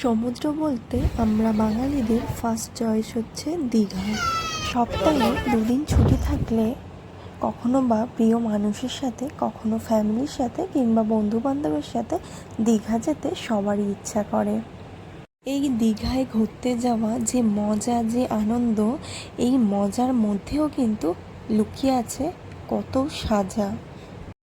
সমুদ্র বলতে আমরা বাঙালিদের ফার্স্ট চয়েস হচ্ছে দীঘা। সপ্তাহে দুদিন ছুটি থাকলে কখনো বা প্রিয় মানুষের সাথে, কখনো ফ্যামিলির সাথে কিংবা বন্ধু বান্ধবের সাথে দীঘা যেতে সবারই ইচ্ছা করে। এই দীঘায় ঘুরতে যাওয়া যে মজা, যে আনন্দ, এই মজার মধ্যেও কিন্তু লুকিয়ে আছে কত সাজা।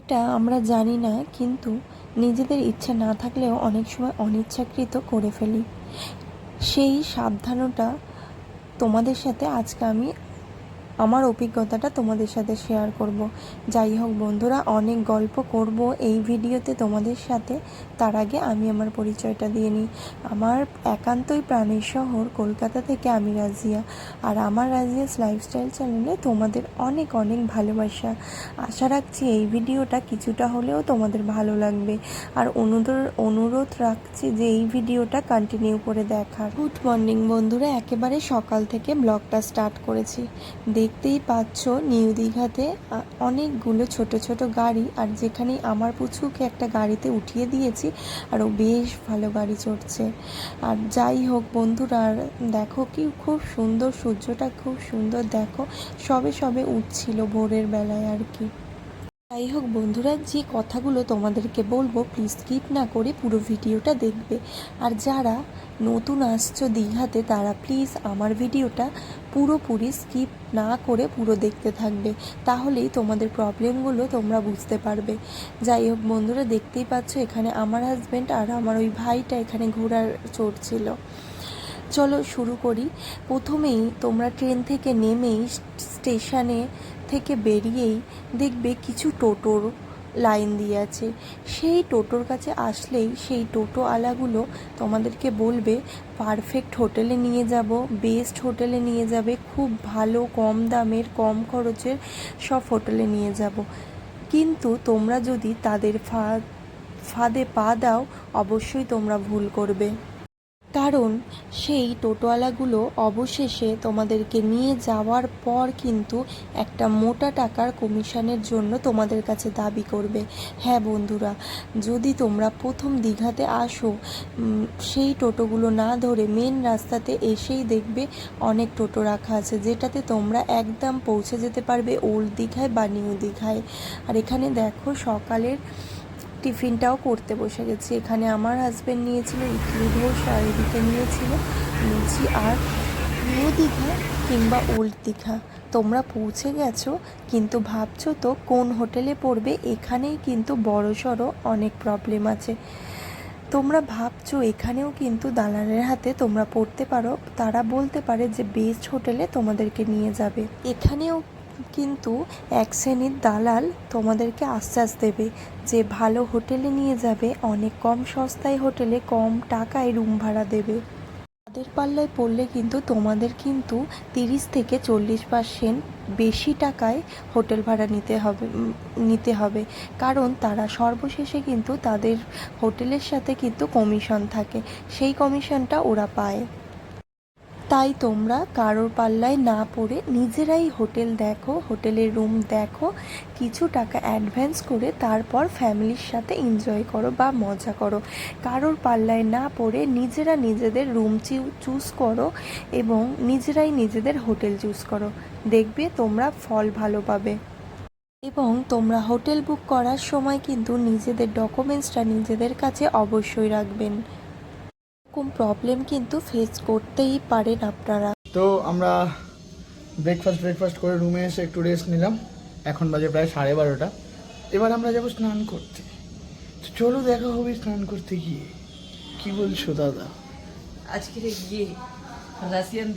এটা আমরা জানি না, কিন্তু নিজেদের ইচ্ছা না থাকলেও অনেক সময় অনিচ্ছাকৃত করে ফেলি। সেই সাবধানতা তোমাদের সাথে আজকে আমি আমার অভিজ্ঞতাটা তোমাদের সাথে শেয়ার করব। যাই হোক বন্ধুরা, অনেক গল্প করব এই ভিডিওতে তোমাদের সাথে। তার আগে আমি আমার পরিচয়টা দিয়ে নিই। আমার একান্তই প্রাণের শহর কলকাতা থেকে আমি রাজিয়া। আর আমার রাজিয়াস লাইফস্টাইল চ্যানেলে তোমাদের অনেক অনেক ভালোবাসা। আশা রাখছি এই ভিডিওটা কিছুটা হলেও তোমাদের ভালো লাগবে। আর অনুরোধ অনুরোধ রাখছি যে এই ভিডিওটা কন্টিনিউ করে দেখার। গুড মর্নিং বন্ধুরা, একেবারে সকাল থেকে ব্লগটা স্টার্ট করেছি। দেখতেই পাচ্ছ নিউ দীঘাতে অনেকগুলো ছোট ছোট গাড়ি। আর যেখানে আমার পুচুকে একটা গাড়িতে উঠিয়ে দিয়েছি, আর ও বেশ ভালো গাড়ি চড়ছে। আর যাই হোক বন্ধুরা দেখো কি খুব সুন্দর, সূর্যটা খুব সুন্দর, দেখো সবে সবে উঠছিল ভোরের বেলায় আর কি। যাই হোক বন্ধুরা, যে কথাগুলো তোমাদেরকে বলব প্লিজ স্কিপ না করে পুরো ভিডিওটা দেখবে। আর যারা নতুন আসছো দীঘাতে, তারা প্লিজ আমার ভিডিওটা পুরোপুরি স্কিপ না করে পুরো দেখতে থাকবে। তাহলেই তোমাদের প্রবলেমগুলো তোমরা বুঝতে পারবে। যাই হোক বন্ধুরা, দেখতেই পাচ্ছ এখানে আমার হাজব্যান্ড আর আমার ওই ভাইটা এখানে ঘোরার চড়ছিল চলো শুরু করি। প্রথমেই তোমরা ট্রেন থেকে নেমেই স্টেশনে থেকে বেরিয়েই দেখবে কিছু টোটোর লাইন দিয়ে আছে। সেই টোটোর কাছে আসলেই সেই টোটো আলাগুলো তোমাদেরকে বলবে, পারফেক্ট হোটেলে নিয়ে যাব, বেস্ট হোটেলে নিয়ে যাবে, খুব ভালো, কম দামের, কম খরচের সব হোটেলে নিয়ে যাব। কিন্তু তোমরা যদি তাদের ফাঁদ ফাঁদে পা দাও, অবশ্যই তোমরা ভুল করবে। কারণ সেই টোটোওয়ালাগুলো অবশেষে তোমাদেরকে নিয়ে যাওয়ার পর কিন্তু একটা মোটা টাকার কমিশনের জন্য তোমাদের কাছে দাবি করবে। হ্যাঁ বন্ধুরা, যদি তোমরা প্রথম দীঘাতে আসো সেই টোটোগুলো না ধরে মেন রাস্তাতে এসেই দেখবে অনেক টোটো রাখা আছে, যেটাতে তোমরা একদম পৌঁছে যেতে পারবে ওল্ড দীঘায় বা নিউ দীঘায়। আর এখানে দেখো সকালের টিফিনটাও করতে বসে গেছি। এখানে আমার হাজব্যান্ড নিয়েছিল, ইডলি ধোসা আর এদিকে নিয়েছিল, লুচি আর নিউ দীঘা কিংবা ওল্ড দীঘা। তোমরা পৌঁছে গেছো, কিন্তু ভাবছ তো কোন হোটেলে পড়বে? এখানেই কিন্তু বড় সড়ো অনেক প্রবলেম আছে। তোমরা ভাবছ এখানেও কিন্তু দালালের হাতে তোমরা পড়তে পারো, তারা বলতে পারে যে বেস্ট হোটেলে তোমাদেরকে নিয়ে যাবে। এখানেও কিন্তু এক শ্রেণির দালাল তোমাদেরকে আশ্বাস দেবে যে ভালো হোটেলে নিয়ে যাবে, অনেক কম সস্তায় হোটেলে কম টাকায় রুম ভাড়া দেবে। তাদের পাল্লায় পড়লে কিন্তু তোমাদের কিন্তু তিরিশ থেকে চল্লিশ পার্সেন্ট বেশি টাকায় হোটেল ভাড়া নিতে হবে নিতে হবে। কারণ তারা সর্বশেষে কিন্তু তাদের হোটেলের সাথে কিন্তু কমিশন থাকে। সেই কমিশনটা ওরা পায়। তাই তোমরা কারোর পাল্লায় না পড়ে নিজেরাই হোটেল দেখো, হোটেলের রুম দেখো, কিছু টাকা অ্যাডভান্স করে তারপর ফ্যামিলির সাথে এনজয় করো বা মজা করো। কারোর পাল্লায় না পড়ে নিজেরা নিজেদের রুম চুজ করো এবং নিজেরাই নিজেদের হোটেল চুজ করো। দেখবে তোমরা ফল ভালো পাবে। এবং তোমরা হোটেল বুক করার সময় কিন্তু নিজেদের ডকুমেন্টসটা নিজেদের কাছে অবশ্যই রাখবেন। এরকম প্রবলেম কিন্তু ফেস করতেই পারেন আপনারা। তো আমরা ব্রেকফাস্ট ব্রেকফাস্ট করে রুমে এসে একটু রেস্ট নিলাম। এখন বাজে প্রায় সাড়ে বারোটা। এবার আমরা যাব স্নান করতে। তো চলো দেখা হবে স্নান করতে গিয়ে। কি বলছো দাদা? আজকে গিয়ে রাশিয়ান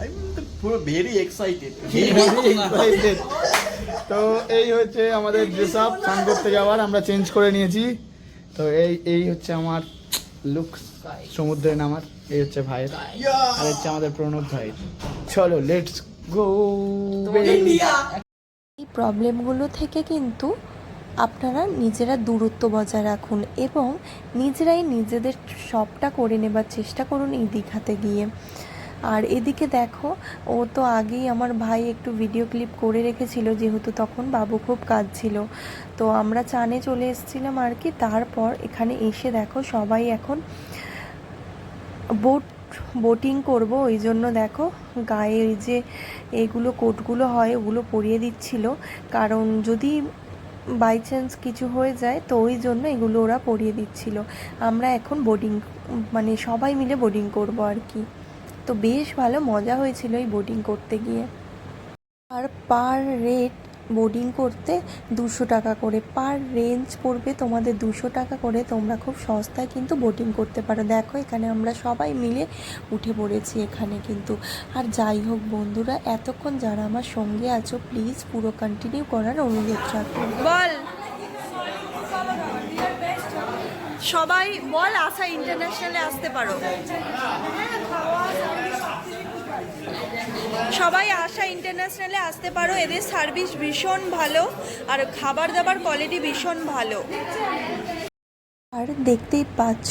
আমি তো পুরো ভেরি এক্সাইটেড তো এই হচ্ছে আমাদের ড্রেস আপ স্নান করতে যাওয়ার আমরা চেঞ্জ করে নিয়েছি। তো এই এই হচ্ছে আমার লুক সমুদ্রে নামার এই হচ্ছে ভাইয়ের। আর হচ্ছে আমাদের প্রণব ভাইয়ের চলো লেটস গো এই প্রবলেমগুলো থেকে কিন্তু আপনারা নিজেরা দূরত্ব বজায় রাখুন এবং নিজেরাই নিজেদের সবটা করে নেবার চেষ্টা করুন এই দীঘাতে গিয়ে। আর এদিকে দেখো, ও তো আগেই আমার ভাই একটু ভিডিও ক্লিপ করে রেখেছিল, যেহেতু তখন বাবু খুব কাঁদছিল। তো আমরা চানে চলে এসেছিলাম আর কি, তারপর এখানে এসে দেখো সবাই এখন বোট বোটিং করব, ওই জন্য দেখো গায়ে যে এগুলো কোটগুলো হয় ওগুলো পরিয়ে দিচ্ছিল। কারণ যদি বাই চান্স কিছু হয়ে যায়, তো ওই জন্য এগুলো ওরা পরিয়ে দিচ্ছিল। আমরা এখন বোটিং মানে সবাই মিলে বোটিং করব আর কি। তো বেশ ভালো মজা হয়েছিল এই বোটিং করতে গিয়ে। আর পার রেট বোর্ডিং করতে দুশো টাকা করে। পার রেঞ্জ পড়বে তোমাদের দুশো টাকা করে। তোমরা খুব সস্তায় কিন্তু বোটিং করতে পারো। দেখো, এখানে আমরা সবাই মিলে উঠে পড়েছি এখানে কিন্তু। আর যাই হোক বন্ধুরা, এতক্ষণ যারা আমার সঙ্গে আছো প্লিজ পুরো কন্টিনিউ করার অনুরোধ রাখব বল। সবাই বল, আশা ইন্টারন্যাশনালে আসতে পারো। সবাই আশা ইন্টারন্যাশনালে আসতে পারো, এদের সার্ভিস ভীষণ ভালো, আর খাবার দাবার কোয়ালিটি ভীষণ ভালো। আর দেখতেই পাচ্ছ,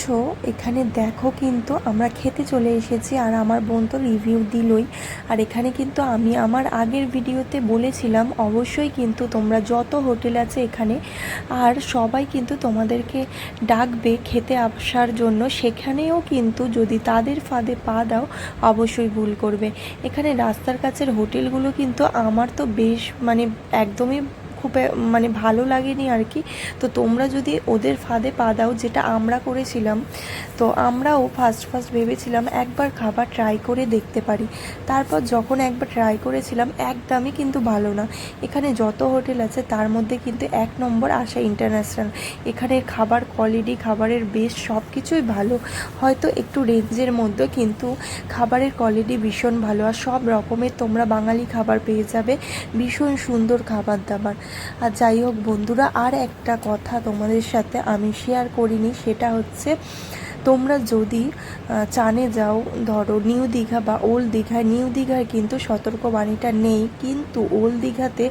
এখানে দেখো কিন্তু আমরা খেতে চলে এসেছি আর আমার বোন তো রিভিউ দিলই। আর এখানে কিন্তু আমি আমার আগের ভিডিওতে বলেছিলাম, অবশ্যই কিন্তু তোমরা যত হোটেল আছে এখানে আর সবাই কিন্তু তোমাদেরকে ডাকবে খেতে আসার জন্য। সেখানেও কিন্তু যদি তাদের ফাঁদে পা দাও, অবশ্যই ভুল করবে। এখানে রাস্তার কাছের হোটেলগুলো কিন্তু আমার তো বেশ মানে একদমই খুব মানে ভালো লাগেনি আর কি। তো তোমরা যদি ওদের ফাঁদে পা দাও, যেটা আমরা করেছিলাম, তো আমরাও ফার্স্ট ফার্স্ট ভেবেছিলাম একবার খাবার ট্রাই করে দেখতে পারি। তারপর যখন একবার ট্রাই করেছিলাম, একদমই কিন্তু ভালো না। এখানে যত হোটেল আছে, তার মধ্যে কিন্তু এক নম্বর আশা ইন্টারন্যাশনাল এখানের খাবার কোয়ালিটি খাবারের বেশ সব কিছুই ভালো। হয়তো একটু রেঞ্জের মধ্যে, কিন্তু খাবারের কোয়ালিটি ভীষণ ভালো। আর সব রকমের তোমরা বাঙালি খাবার পেয়ে যাবে, ভীষণ সুন্দর খাবার দাবার আর যাই হোক বন্ধুরা, আর একটা কথা তোমাদের সাথে আমি শেয়ার করিনি, সেটা হচ্ছে তোমরা যদি চানে যাও, ধরো নিউ দীঘা বা ওল্ড দীঘায়, নিউ দীঘায় কিন্তু সতর্কবাণীটা নেই, কিন্তু ওল্ড দীঘাতে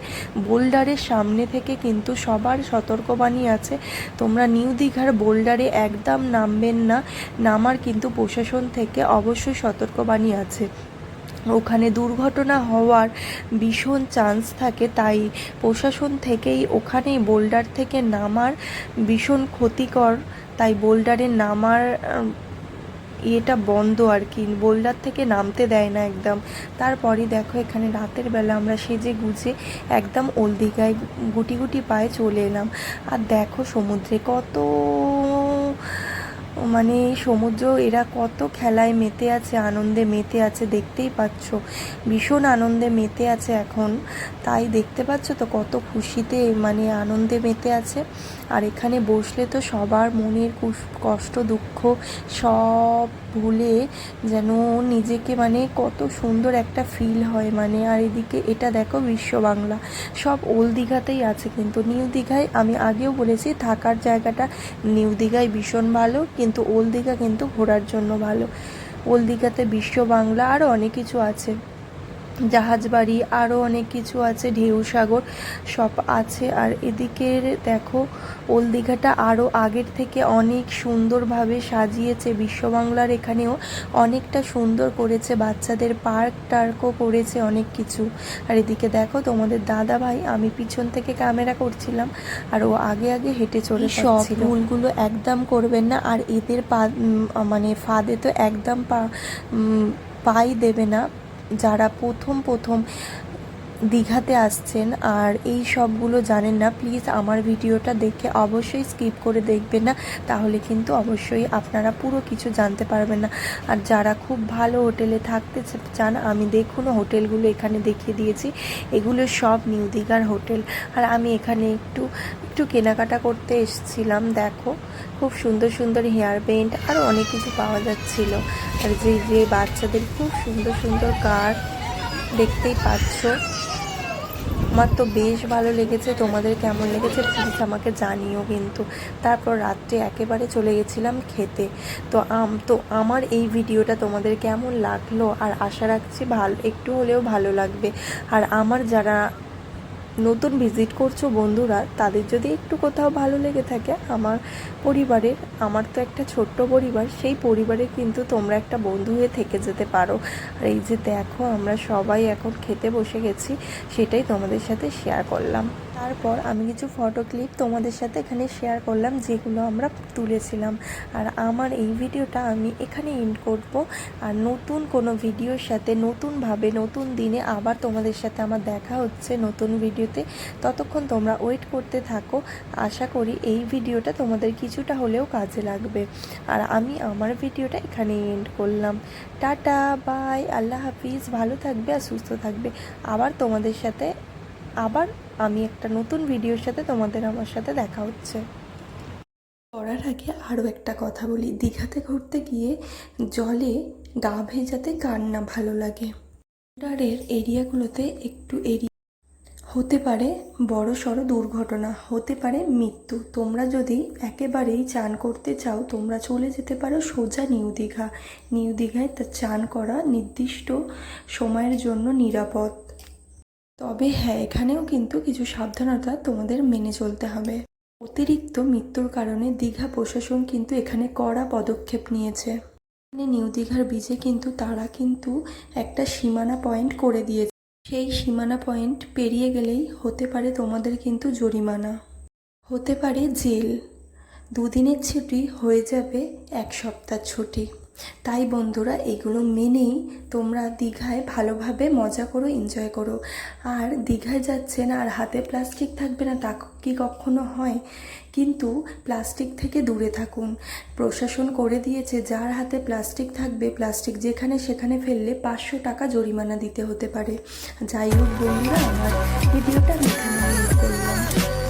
বোল্ডারের সামনে থেকে কিন্তু সবার সতর্কবাণী আছে। তোমরা নিউ দীঘার বোল্ডারে একদম নামবেন না, নামার কিন্তু প্রশাসন থেকে অবশ্যই সতর্কবাণী আছে। ওখানে দুর্ঘটনা হওয়ার ভীষণ চান্স থাকে, তাই প্রশাসন থেকেই ওখানেই বোল্ডার থেকে নামার ভীষণ ক্ষতিকর, তাই বোল্ডারে নামার ইয়েটা বন্ধ আর কি বোল্ডার থেকে নামতে দেয় না একদম। তারপরে দেখো এখানে রাতের বেলা আমরা সেজে গুজে একদম ওল্ড দীঘায় গুটি গুটি পায়ে চলে এলাম। আর দেখো সমুদ্রে কত মানে সমুদ্র, এরা কত খেলায় মেতে আছে, আনন্দে মেতে আছে, দেখতেই পাচ্ছ। ভীষণ আনন্দে মেতে আছে এখন। তাই দেখতে পাচ্ছ তো কত খুশিতে মানে আনন্দে মেতে আছে। আর এখানে বসলে তো সবার মনের কষ্ট, দুঃখ সব ভুলে যেন নিজেকে মানে কত সুন্দর একটা ফিল হয় মানে। আর এদিকে এটা দেখো বিশ্ব বাংলা। সব ওল্ড দীঘাতেই আছে কিন্তু নিউ দীঘায় আমি আগেও বলেছি থাকার জায়গাটা নিউ দীঘায় ভীষণ ভালো। কিন্তু ওল্ড দীঘা কিন্তু ঘোরার জন্য ভালো। ওল্ড দীঘাতে বিশ্ব বাংলা আরও অনেক কিছু আছে। জাহাজবাড়ি আরও অনেক কিছু আছে ঢেউ সাগর সব আছে। আর এদিকের দেখো ওল দীঘাটা আরও আগের থেকে অনেক সুন্দরভাবে সাজিয়েছে। বিশ্ববাংলার এখানেও অনেকটা সুন্দর করেছে। বাচ্চাদের পার্ক টার্কও করেছে অনেক কিছু। আর এদিকে দেখো তোমাদের দাদা ভাই আমি পিছন থেকে ক্যামেরা করছিলাম আর ও আগে আগে হেঁটে চলে সব ফুলগুলো একদম করবেন না আর এদের পা মানে ফাঁদে তো একদম পা পাই দেবে না। যারা প্রথম প্রথম দীঘাতে আসছেন আর এই সবগুলো জানেন না প্লিজ আমার ভিডিওটা দেখে অবশ্যই স্কিপ করে দেখবেন না, তাহলে কিন্তু অবশ্যই আপনারা পুরো কিছু জানতে পারবেন না। আর যারা খুব ভালো হোটেলে থাকতে চান, আমি দেখুন হোটেলগুলো এখানে দেখিয়ে দিয়েছি, এগুলো সব নিউ দীঘার হোটেল। আর আমি এখানে একটু একটু কেনাকাটা করতে এসেছিলাম, দেখো, খুব সুন্দর সুন্দর হেয়ার বেন্ড আরও অনেক কিছু পাওয়া যাচ্ছিল। আর যে যে বাচ্চাদের খুব সুন্দর সুন্দর কার দেখতেই পাচ্ছ। আমার তো বেশ ভালো লেগেছে। তোমাদের কেমন লেগেছে প্লিজ আমাকে জানিও কিন্তু। তারপর রাত্রে একেবারে চলে গেছিলাম খেতে। তো আম, তো আমার এই ভিডিওটা তোমাদের কেমন লাগল? আর আশা রাখছি ভালো, একটু হলেও ভালো লাগবে। আর আমার যারা নতুন ভিজিট করছ বন্ধুরা, তাদের যদি একটু কোথাও ভালো লেগে থাকে, আমার পরিবারের, আমার তো একটা ছোট্ট পরিবার, সেই পরিবারে কিন্তু তোমরা একটা বন্ধু হয়ে থেকে যেতে পারো। আর এই যে দেখো, আমরা সবাই এখন খেতে বসে গেছি, সেটাই তোমাদের সাথে শেয়ার করলাম। তারপর আমি কিছু ফটো ক্লিপ তোমাদের সাথে এখানে শেয়ার করলাম, যেগুলো আমরা তুলেছিলাম। আর আমার এই ভিডিওটা আমি এখানে এন্ড করব। আর নতুন কোনো ভিডিওর সাথে, নতুনভাবে, নতুন দিনে আবার তোমাদের সাথে আমার দেখা হচ্ছে নতুন ভিডিওতে ততক্ষণ তোমরা ওয়েট করতে থাকো। আশা করি এই ভিডিওটা তোমাদের কিছুটা হলেও কাজে লাগবে। আর আমি আমার ভিডিওটা এখানে এন্ড করলাম। টাটা বাই আল্লাহ হাফিজ। ভালো থাকবে আর সুস্থ থাকবে। আবার তোমাদের সাথে আবার আমি একটা নতুন ভিডিওর সাথে তোমাদের আমার সাথে দেখা হচ্ছে। করার আগে আরও একটা কথা বলি। দীঘাতে ঘুরতে গিয়ে জলে গা ভেজাতে কার না ভালো লাগে? ডারের এরিয়াগুলোতে একটু এরিয়া হতে পারে বড় সড়ো দুর্ঘটনা, হতে পারে মৃত্যু। তোমরা যদি একেবারেই চান করতে চাও, তোমরা চলে যেতে পারো সোজা নিউ দীঘা। নিউ দীঘায় তা চান করা নির্দিষ্ট সময়ের জন্য নিরাপদ। তবে হ্যাঁ এখানেও কিন্তু কিছু সাবধানতা তোমাদের মেনে চলতে হবে। অতিরিক্ত মৃত্যুর কারণে দীঘা প্রশাসন কিন্তু এখানে কড়া পদক্ষেপ নিয়েছে। এখানে নিউ দীঘার বিচে কিন্তু তারা কিন্তু একটা সীমানা পয়েন্ট করে দিয়েছে। সেই সীমানা পয়েন্ট পেরিয়ে গেলেই হতে পারে তোমাদের কিন্তু জরিমানা। হতে পারে জেল। দুদিনের ছুটি হয়ে যাবে এক সপ্তাহ ছুটি। তাই বন্ধুরা, এগুলো মেনেই তোমরা দীঘায় ভালোভাবে মজা করো এনজয় করো। আর দীঘায় যাচ্ছেন আর হাতে প্লাস্টিক থাকবে না, তা কি কখনো হয়? কিন্তু প্লাস্টিক থেকে দূরে থাকুন। প্রশাসন করে দিয়েছে, যার হাতে প্লাস্টিক থাকবে প্লাস্টিক যেখানে সেখানে ফেললে পাঁচশো টাকা জরিমানা দিতে হতে পারে। যাই হোক বন্ধুরা, আমার ভিডিওটা করলাম।